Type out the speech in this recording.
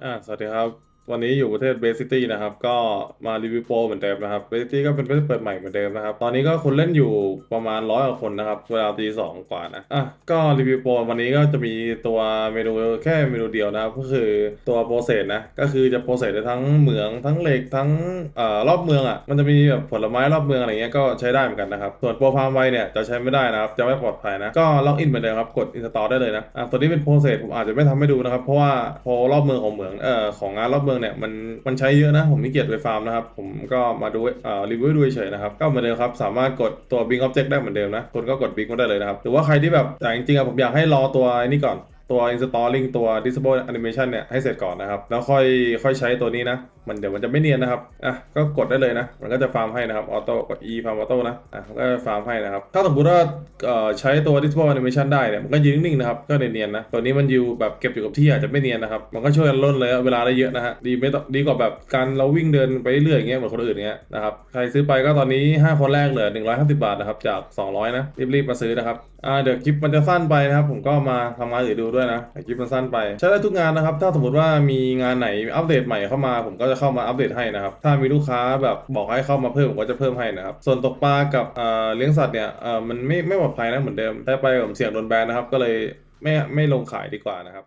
อ่าสวัสดีครับ วันนี้อยู่ประเทศเบสซิตี้นะครับ ก็มารีวิวโปรเหมือนเดิมนะครับเบสซิตี้ก็เป็นประเทศเปิดใหม่เหมือนเดิมนะครับ ตอนนี้ก็คนเล่นอยู่ประมาณร้อยกว่าคนนะครับ เวลาตีสองกว่านะ อะ ก็รีวิวโปรวันนี้ก็จะมีตัวเมนูแค่เมนูเดียวนะครับ ก็คือตัวโปรเซสนะ ก็คือจะโปรเซสได้ทั้งเหมืองทั้งเหล็กทั้งเอ่อรอบเมืองอะ มันจะมีแบบผลไม้รอบเมืองอะไรเงี้ยก็ใช้ได้เหมือนกันนะครับ ส่วนโปรฟาร์มไวเนี่ยจะใช้ไม่ได้นะครับ จะไม่ปลอดภัยนะ ก็ล็อกอินเหมือนเดิมครับ กดอินสตอลได้เลยนะ อะ ตัวนี้เป็นโปรเซสผมอาจจะไม่ทำให้ดูนะครับ เพราะว่าโปรรอบเมืองของเหมืองเอ่อของงานรอบเมืองเนี่ยมันมันใช้เยอะนะ ผมไม่เกียจไปฟาร์มนะครับ ผมก็มาดูเอ่อรีวิวดูเฉยนะครับ ก็เหมือนเดิมครับ สามารถกดตัว Bing Object ได้เหมือนเดิมนะคนก็กด Bing มาได้เลยนะครับหรือว่าใครที่แบบแต่จริงๆอะผมอยากให้รอตัวไอ้นี่ก่อน ตัว installing ตัว disable animation เนี่ยให้เสร็จก่อนนะครับ แล้วค่อยค่อยใช้ตัวนี้นะ มันเดี๋ยวมันจะไม่เนียนนะครับ อะ ก็กดได้เลยนะ มันก็จะฟาร์มให้นะครับ ออโต้กด e ฟาร์มออโต้นะ อะ มันก็ฟาร์มให้นะครับ ถ้าสมมติว่าเอ่อใช้ตัว disable animation ได้เนี่ย มันก็ยืนนิ่งๆนะครับ ก็เนียนๆนะ ตัวนี้มันอยู่แบบเก็บอยู่กับที่อาจจะไม่เนียนนะครับ มันก็ช่วยกันล่นเลยเวลาได้เยอะนะฮะ ดีไม่ต้องดีกว่าแบบการเราวิ่งเดินไปเรื่อยอย่างเงี้ยเหมือนคนอื่นเงี้ยนะครับ ใครซื้อไปก็ตอนนี้ 5 คนแรกเหลือ150 บาทนะครับ จาก 200 นะ รีบๆมาซื้อนะครับ อ่า เดี๋ยวคลิปมันจะสั้นไปนะครับ ผมก็มาทำงานอื่นดูด้วยนะแต่คลิปมันสั้นไป ใช้ได้ทุกงานนะครับ ถ้าสมมติว่ามีงานไหนอัปเดตใหม่เข้ามา ผมก็จะเข้ามาอัปเดตให้นะครับ ถ้ามีลูกค้าแบบบอกให้เข้ามาเพิ่มผมก็จะเพิ่มให้นะครับ ส่วนตกปลากับเลี้ยงสัตว์เนี่ยมันไม่ไม่ปลอดภัยนะเหมือนเดิมถ้าไปผมเสี่ยงโดนแบนนะครับ ก็เลยไม่ไม่ลงขายดีกว่านะครับ